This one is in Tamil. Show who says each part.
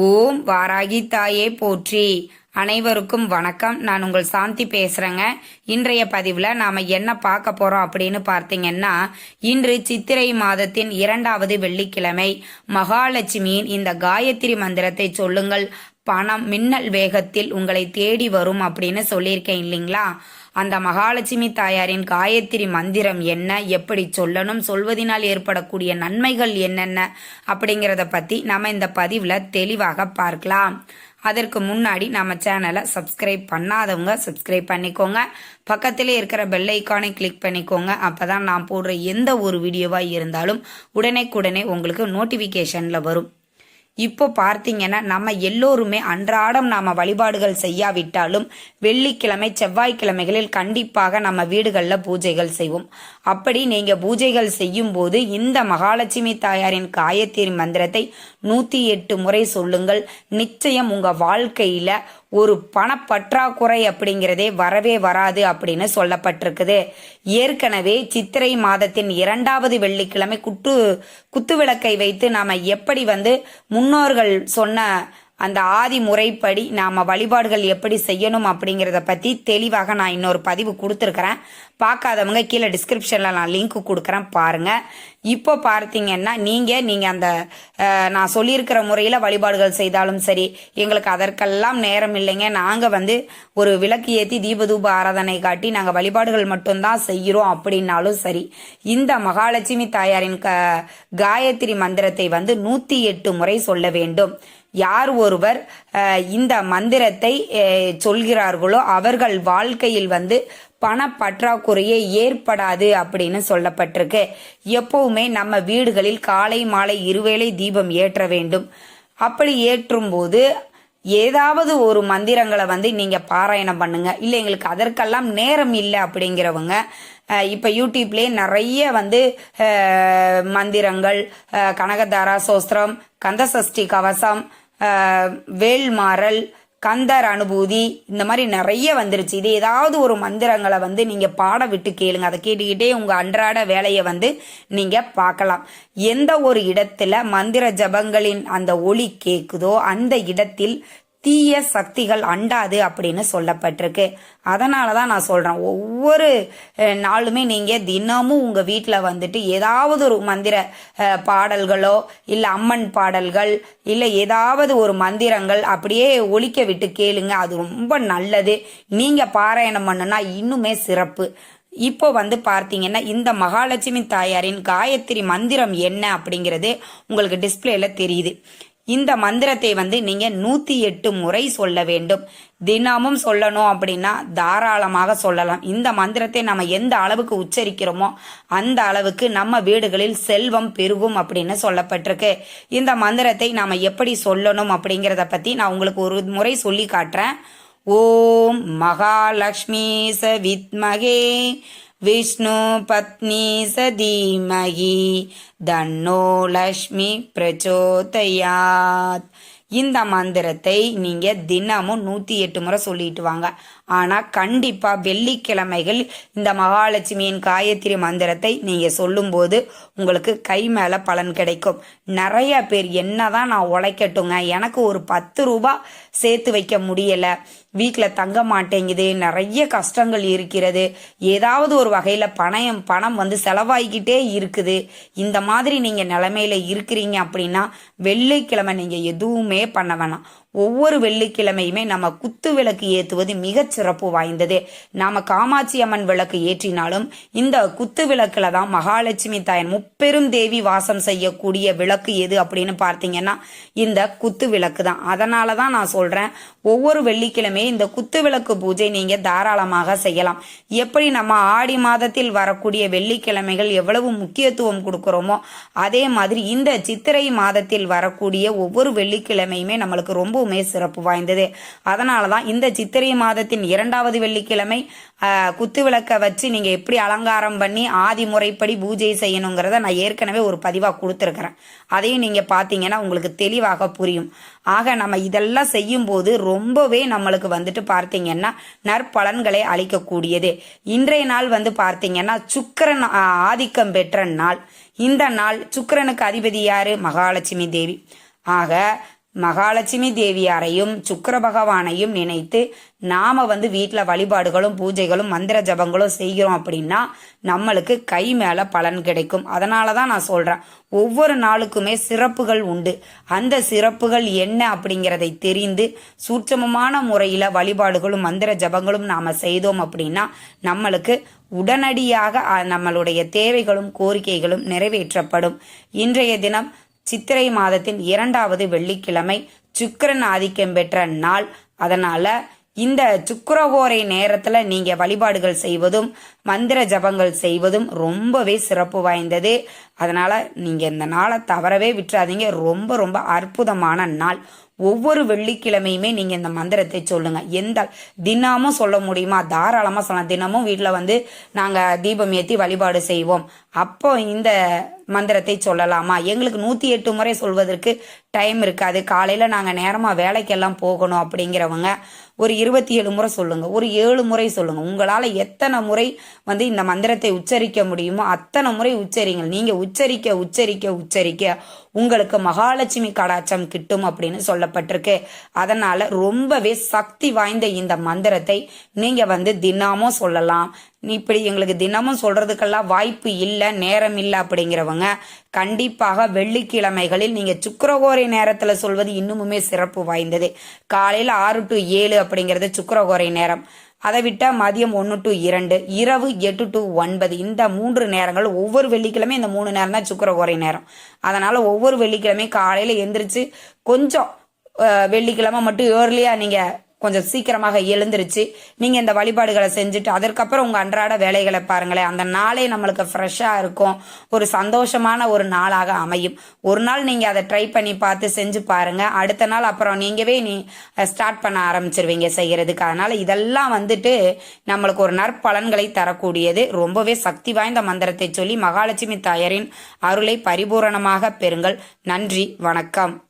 Speaker 1: ஓம் வாராகி தாயே போற்றி. அனைவருக்கும் வணக்கம். நான் உங்கள் சாந்தி பேசுறேங்க. இன்றைய பதிவுல நாம என்ன பார்க்க போறோம் அப்படின்னு பார்த்தீங்கன்னா இன்று சித்திரை மாதத்தின் இரண்டாவது வெள்ளிக்கிழமை மகாலட்சுமியின் இந்த காயத்ரி மந்திரத்தை சொல்லுங்கள். பணம் மின்னல் வேகத்தில் உங்களை தேடி வரும் அப்படின்னு சொல்லியிருக்கேன் இல்லைங்களா? அந்த மகாலட்சுமி தாயாரின் காயத்ரி மந்திரம் என்ன எப்படி சொல்லணும் சொல்வதனால் ஏற்படக்கூடிய நன்மைகள் என்னென்ன அப்படிங்கிறத பத்தி நம்ம இந்த பதிவுல தெளிவாக பார்க்கலாம். அதற்கு முன்னாடி நம்ம சேனலை சப்ஸ்கிரைப் பண்ணாதவங்க சப்ஸ்கிரைப் பண்ணிக்கோங்க. பக்கத்திலே இருக்கிற பெல் ஐக்கானை கிளிக் பண்ணிக்கோங்க. அப்பதான் நான் போடுற எந்த ஒரு வீடியோவாக இருந்தாலும் உடனே உங்களுக்கு நோட்டிஃபிகேஷனில் வரும். இப்போ பார்த்தீங்கன்னா நம்ம எல்லோருமே அன்றாடம் நாம வழிபாடுகள் செய்யாவிட்டாலும் வெள்ளிக்கிழமை செவ்வாய்க்கிழமைகளில் கண்டிப்பாக நம்ம வீடுகளில் பூஜைகள் செய்வோம். அப்படி நீங்க பூஜைகள் செய்யும் போது இந்த மகாலட்சுமி தாயாரின் காயத்திரி மந்திரத்தை நூத்தி எட்டு முறை சொல்லுங்கள். நிச்சயம் உங்க வாழ்க்கையில ஒரு பணப்பற்றாக்குறை அப்படிங்கிறதே வரவே வராது அப்படின்னு சொல்லப்பட்டிருக்குது. ஏற்கனவே சித்திரை மாதத்தின் இரண்டாவது வெள்ளிக்கிழமை குட்டு குத்துவிளக்கை வைத்து நாம எப்படி வந்து முன்னோர்கள் சொன்ன அந்த ஆதி முறைப்படி நாம் வழிபாடுகள் எப்படி செய்யணும் அப்படிங்கிறத பற்றி தெளிவாக நான் இன்னொரு பதிவு கொடுத்துருக்குறேன். பார்க்காதவங்க கீழே டிஸ்கிரிப்ஷனில் நான் லிங்க் கொடுக்குறேன் பாருங்கள் இப்போ பார்த்தீங்கன்னா நீங்கள் நீங்கள் அந்த நான் சொல்லியிருக்கிற முறையில் வழிபாடுகள் செய்தாலும் சரி எங்களுக்கு அதற்கெல்லாம் நேரம் இல்லைங்க. நாங்கள் வந்து ஒரு விளக்கு ஏற்றி தீபதூப ஆராதனை காட்டி நாங்கள் வழிபாடுகள் மட்டும்தான் செய்கிறோம் அப்படின்னாலும் சரி இந்த மகாலட்சுமி தாயாரின் க காயத்ரி மந்திரத்தை வந்து நூற்றி எட்டு முறை சொல்ல வேண்டும். யார் ஒருவர் இந்த மந்திரத்தை சொல்கிறார்களோ அவர்கள் வாழ்க்கையில் வந்து பணப்பற்றாக்குறையே ஏற்படாது அப்படின்னு சொல்லப்பட்டிருக்கு. எப்பவுமே நம்ம வீடுகளில் காலை மாலை இருவேளை தீபம் ஏற்ற வேண்டும். அப்படி ஏற்றும் போது ஏதாவது ஒரு மந்திரங்களை வந்து நீங்க பாராயணம் பண்ணுங்க. இல்ல எங்களுக்கு அதற்கெல்லாம் நேரம் இல்லை அப்படிங்கிறவங்க இப்போ இப்ப நிறைய வந்து மந்திரங்கள் கனகதாரா சோஸ்திரம் கந்தசஷ்டி கவசம் வேல்மாறல் கந்தர் அனுபூதி இந்த மாதிரி நிறைய வந்துருச்சு. இது ஏதாவது ஒரு மந்திரங்களை வந்து நீங்க பாட விட்டு கேளுங்க. அதை கேட்டுக்கிட்டே உங்க அன்றாட வேலையை வந்து நீங்க பார்க்கலாம். எந்த ஒரு இடத்துல மந்திர ஜபங்களின் அந்த ஒளி கேக்குதோ அந்த இடத்தில் தீய சக்திகள் அண்டாது அப்படின்னு சொல்லப்பட்டிருக்கு. அதனால தான் நான் சொல்கிறேன் ஒவ்வொரு நாளுமே நீங்கள் தினமும் உங்கள் வீட்டில் வந்துட்டு ஏதாவது ஒரு மந்திர பாடல்களோ இல்லை அம்மன் பாடல்கள் இல்லை ஏதாவது ஒரு மந்திரங்கள் அப்படியே ஒழிக்க விட்டு கேளுங்க அது ரொம்ப நல்லது. நீங்கள் பாராயணம் பண்ணுனா இன்னுமே சிறப்பு. இப்போ வந்து பார்த்தீங்கன்னா இந்த மகாலட்சுமி தாயாரின் காயத்ரி மந்திரம் என்ன அப்படிங்கிறது உங்களுக்கு டிஸ்பிளேல தெரியுது. இந்த மந்திரத்தை வந்து நீங்க நூத்தி எட்டு முறை சொல்ல வேண்டும். தினமும் சொல்லணும் அப்படின்னா தாராளமாக சொல்லலாம். இந்த மந்திரத்தை நம்ம எந்த அளவுக்கு உச்சரிக்கிறோமோ அந்த அளவுக்கு நம்ம வீடுகளில் செல்வம் பெருகும் அப்படின்னு சொல்லப்பட்டிருக்கு. இந்த மந்திரத்தை நாம எப்படி சொல்லணும் அப்படிங்கிறத பத்தி நான் உங்களுக்கு ஒரு முறை சொல்லி காட்டுறேன். ஓம் மகாலட்சுமி ச வித்மகே விஷ்ணு பத்னி ச தன்னோ லக்ஷ்மி பிரச்சோதயாத். இந்த மந்திரத்தை நீங்க தினமும் நூத்தி எட்டு முறை சொல்லிட்டு வாங்க. ஆனா கண்டிப்பா வெள்ளிக்கிழமைகள் இந்த மகாலட்சுமியின் காயத்ரி மந்திரத்தை நீங்க சொல்லும்போது உங்களுக்கு கை மேல பலன் கிடைக்கும். நிறைய பேர் என்னதான் நான் உழைக்கட்டுங்க எனக்கு ஒரு பத்து ரூபா சேர்த்து வைக்க முடியல வீட்டில் தங்க மாட்டேங்குது நிறைய கஷ்டங்கள் இருக்கிறது ஏதாவது ஒரு வகையில் பணம் பணம் வந்து செலவாகிக்கிட்டே இருக்குது. இந்த மாதிரி நீங்கள் நிலமையில இருக்கிறீங்க அப்படின்னா வெள்ளிக்கிழமை நீங்கள் எதுவுமே பண்ண வேணாம். ஒவ்வொரு வெள்ளிக்கிழமையுமே நம்ம குத்து விளக்கு ஏற்றுவது மிகச் சிறப்பு வாய்ந்தது. நாம காமாட்சி அம்மன் விளக்கு ஏற்றினாலும் இந்த குத்து விளக்குல தான் மகாலட்சுமி தாயன் முப்பெரும் தேவி வாசம் செய்யக்கூடிய விளக்கு எது அப்படின்னு பார்த்தீங்கன்னா இந்த குத்து விளக்கு தான். அதனால தான் நான் சொல்றேன் ஒவ்வொரு வெள்ளிக்கிழமை இந்த குத்து விளக்கு பூஜை நீங்க தாராளமாக செய்யலாம். எப்படி நம்ம ஆடி மாதத்தில் வரக்கூடிய வெள்ளிக்கிழமைகள் எவ்வளவு முக்கியத்துவம் கொடுக்குறோமோ அதே மாதிரி இந்த சித்திரை மாதத்தில் வரக்கூடிய ஒவ்வொரு வெள்ளிக்கிழமையுமே நம்மளுக்கு ரொம்ப ரொம்பவுமே சிறப்பு வாய்ந்தது. அதனால தான் இந்த சித்திரை மாதத்தின் இரண்டாவது வெள்ளிக்கிழமை குத்து விளக்க வச்சு நீங்க எப்படி அலங்காரம் பண்ணி ஆதி முறைப்படி பூஜை செய்யணுங்கிறத நான் ஏற்கனவே ஒரு பதிவா கொடுத்துருக்குறேன். அதையும் நீங்க பார்த்தீங்கன்னா உங்களுக்கு தெளிவாக புரியும். ஆக நம்ம இதெல்லாம் செய்யும் போது ரொம்பவே நம்மளுக்கு வந்துட்டு பார்த்தீங்கன்னா நற்பலன்களை அளிக்கக்கூடியது. இன்றைய நாள் வந்து பார்த்தீங்கன்னா சுக்கிரன் ஆதிக்கம் பெற்ற நாள். இந்த நாள் சுக்கிரனுக்கு அதிபதி யாரு? மகாலட்சுமி தேவி. ஆக மகாலட்சுமி தேவியாரையும் சுக்கர பகவானையும் நினைத்து நாம வந்து வீட்டில் வழிபாடுகளும் பூஜைகளும் மந்திர ஜபங்களும் செய்கிறோம் அப்படின்னா நம்மளுக்கு கை மேல பலன் கிடைக்கும். அதனால தான் நான் சொல்றேன் ஒவ்வொரு நாளுக்குமே சிறப்புகள் உண்டு. அந்த சிறப்புகள் என்ன அப்படிங்கிறதை தெரிந்து சூட்சமமான முறையில் வழிபாடுகளும் மந்திர ஜபங்களும் நாம செய்தோம் அப்படின்னா நம்மளுக்கு உடனடியாக நம்மளுடைய தேவைகளும் கோரிக்கைகளும் நிறைவேற்றப்படும். இன்றைய தினம் சித்திரை மாதத்தின் இரண்டாவது வெள்ளிக்கிழமை சுக்கரன் ஆதிக்கம் பெற்ற நாள். அதனால இந்த சுக்கரகோரை நேரத்துல நீங்க வழிபாடுகள் செய்வதும் மந்திர ஜபங்கள் செய்வதும் ரொம்பவே சிறப்பு வாய்ந்தது. அதனால நீங்கள் இந்த நாளை தவறவே விட்டுறாதீங்க. ரொம்ப ரொம்ப அற்புதமான நாள். ஒவ்வொரு வெள்ளிக்கிழமையுமே நீங்க இந்த மந்திரத்தை சொல்லுங்க. எந்த தினமும் சொல்ல முடியுமா? தாராளமா சொல்லலாம் தினமும் வீட்டில் வந்து நாங்க தீபம் ஏற்றி வழிபாடு செய்வோம். அப்போ இந்த மந்திரத்தை சொல்லலாமா? எங்களுக்கு நூத்தி எட்டு முறை சொல்வதற்கு டைம் இருக்காது. காலையில நாங்க நேரமா வேலைக்கெல்லாம் போகணும் அப்படிங்கிறவங்க ஒரு இருபத்தி ஏழு முறை சொல்லுங்க. ஒரு ஏழு முறை சொல்லுங்க. உங்களால எத்தனை முறை வந்து இந்த மந்திரத்தை உச்சரிக்க முடியுமோ அத்தனை முறை உச்சரிங்கள். நீங்க உச்சரிக்க உச்சரிக்க உச்சரிக்க உங்களுக்கு மகாலட்சுமி கடாச்சம் கிட்டும் அப்படின்னு சொல்லப்பட்டிருக்கு. அதனால ரொம்பவே சக்தி வாய்ந்த இந்த மந்திரத்தை நீங்க வந்து தினமும் சொல்லலாம். நீ இப்படி எங்களுக்கு தினமும் சொல்றதுக்கெல்லாம் வாய்ப்பு இல்லை நேரம் இல்லை அப்படிங்கிறவங்க கண்டிப்பாக வெள்ளிக்கிழமைகளில் நீங்க சுக்கரகோரை நேரத்துல சொல்வது இன்னுமுமே சிறப்பு வாய்ந்தது. காலையில ஆறு டு ஏழு அப்படிங்கிறது சுக்கரகோரை நேரம். அதை விட்டால் மதியம் ஒன்று டு இரண்டு இரவு எட்டு டு ஒன்பது. இந்த மூன்று நேரங்கள் ஒவ்வொரு வெள்ளிக்கிழமை இந்த மூணு நேரம் தான் சுக்கரகோரை நேரம். அதனால் ஒவ்வொரு வெள்ளிக்கிழமையும் காலையில் எந்திரிச்சு கொஞ்சம் வெள்ளிக்கிழமை மட்டும் ஏர்லியாக நீங்கள் கொஞ்சம் சீக்கிரமாக எழுந்திருச்சு. நீங்க இந்த வழிபாடுகளை செஞ்சுட்டு அதற்கப்புறம் உங்க அன்றாட வேலைகளை பாருங்களேன். அந்த நாளே நம்மளுக்கு ஃப்ரெஷ்ஷா இருக்கும். ஒரு சந்தோஷமான ஒரு நாளாக அமையும். ஒரு நாள் நீங்க அதை ட்ரை பண்ணி பார்த்து செஞ்சு பாருங்க. அடுத்த நாள் அப்புறம் நீங்கவே நீ ஸ்டார்ட் பண்ண ஆரம்பிச்சிருவீங்க செய்யறதுக்கு. அதனால இதெல்லாம் வந்துட்டு நம்மளுக்கு ஒரு நற்பலன்களை தரக்கூடியது. ரொம்பவே சக்தி வாய்ந்த மந்திரத்தை சொல்லி மகாலட்சுமி தாயரின் அருளை பரிபூரணமாக பெறுங்கள். நன்றி வணக்கம்.